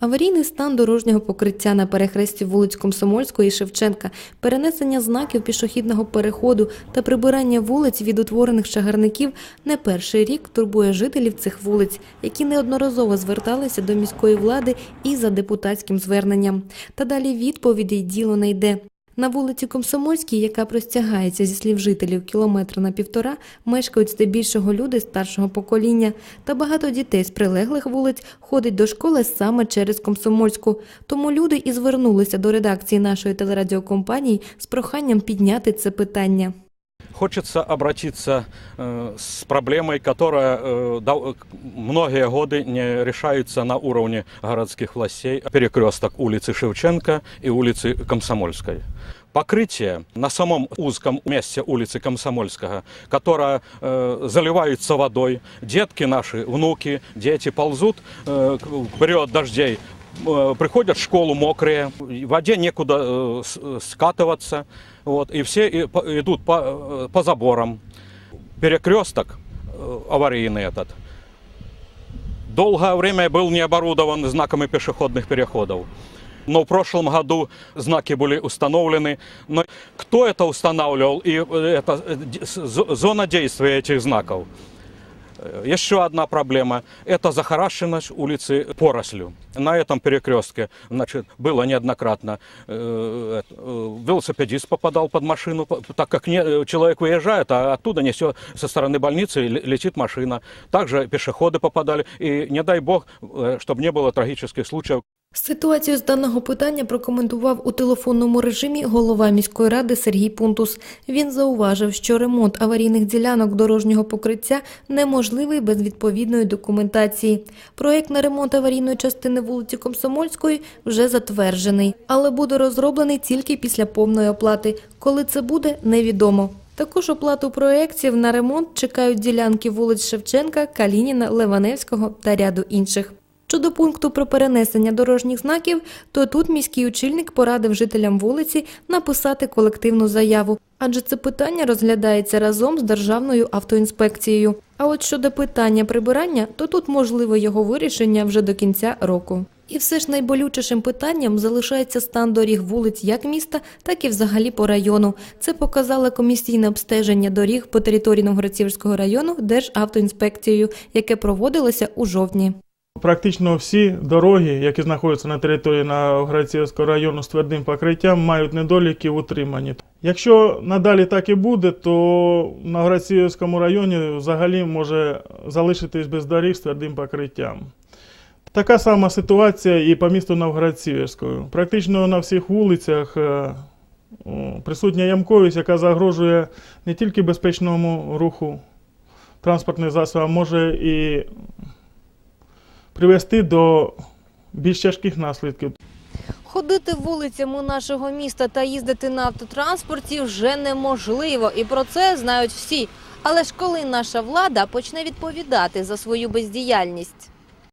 Аварійний стан дорожнього покриття на перехресті вулиць Комсомольської і Шевченка, перенесення знаків пішохідного переходу та прибирання вулиць від утворених чагарників не перший рік турбує жителів цих вулиць, які неодноразово зверталися до міської влади і за депутатським зверненням. Та далі відповіді й діло не йде. На вулиці Комсомольській, яка простягається зі слів жителів кілометра на півтора, мешкають здебільшого люди старшого покоління. Та багато дітей з прилеглих вулиць ходить до школи саме через Комсомольську. Тому люди і звернулися до редакції нашої телерадіокомпанії з проханням підняти це питання. Хочется обратиться э, с проблемой, которая э, дав- многие годы не решается на уровне городских властей. Перекресток улицы Шевченко и улицы Комсомольской. Покрытие на самом узком месте улицы Комсомольского, которое э, заливается водой. Детки наши, внуки, дети ползут э, к- в период дождей, э, приходят в школу мокрые, в воде некуда э, э, скатываться, вот, и все идут по, э, по заборам. Перекресток э, аварийный этот долгое время был не оборудован знаками пешеходных переходов. Но в прошлом году знаки были установлены. Но кто это устанавливал и э, это э, зона действия этих знаков? Э, Еще одна проблема – это захарашенность улицы Порослю. На этом перекрестке значит, было неоднократно. э, э, Велосипедист попадал под машину, так как не- человек выезжает, а оттуда несет со стороны больницы ле- летит машина. Также пешеходы попадали. И не дай бог, чтобы не было трагических случаев, Ситуацію з даного питання прокоментував у телефонному режимі голова міської ради Сергій Пунтус. Він зауважив, що ремонт аварійних ділянок дорожнього покриття неможливий без відповідної документації. Проєкт на ремонт аварійної частини вулиці Комсомольської вже затверджений, але буде розроблений тільки після повної оплати. Коли це буде, невідомо. Також оплату проєктів на ремонт чекають ділянки вулиць Шевченка, Калініна, Леваневського та ряду інших. Щодо пункту про перенесення дорожніх знаків, то тут міський очільник порадив жителям вулиці написати колективну заяву, адже це питання розглядається разом з Державною автоінспекцією. А от щодо питання прибирання, то тут можливо його вирішення вже до кінця року. І все ж найболючішим питанням залишається стан доріг вулиць як міста, так і взагалі по району. Це показало комісійне обстеження доріг по території Новгородцівського району Державтоінспекцією, яке проводилося у жовтні. Практично всі дороги, які знаходяться на території Новгородцівського району з твердим покриттям, мають недоліки в утриманні. Якщо надалі так і буде, то в Новгородцівському районі взагалі може залишитись без доріг з твердим покриттям. Така сама ситуація і по місту Новгород-Сіверською. Практично на всіх вулицях е, присутня ямковість, яка загрожує не тільки безпечному руху транспортних засобів, а може і привести до більш тяжких наслідків. Ходити вулицями нашого міста та їздити на автотранспорті вже неможливо, і про це знають всі. Але ж коли наша влада почне відповідати за свою бездіяльність?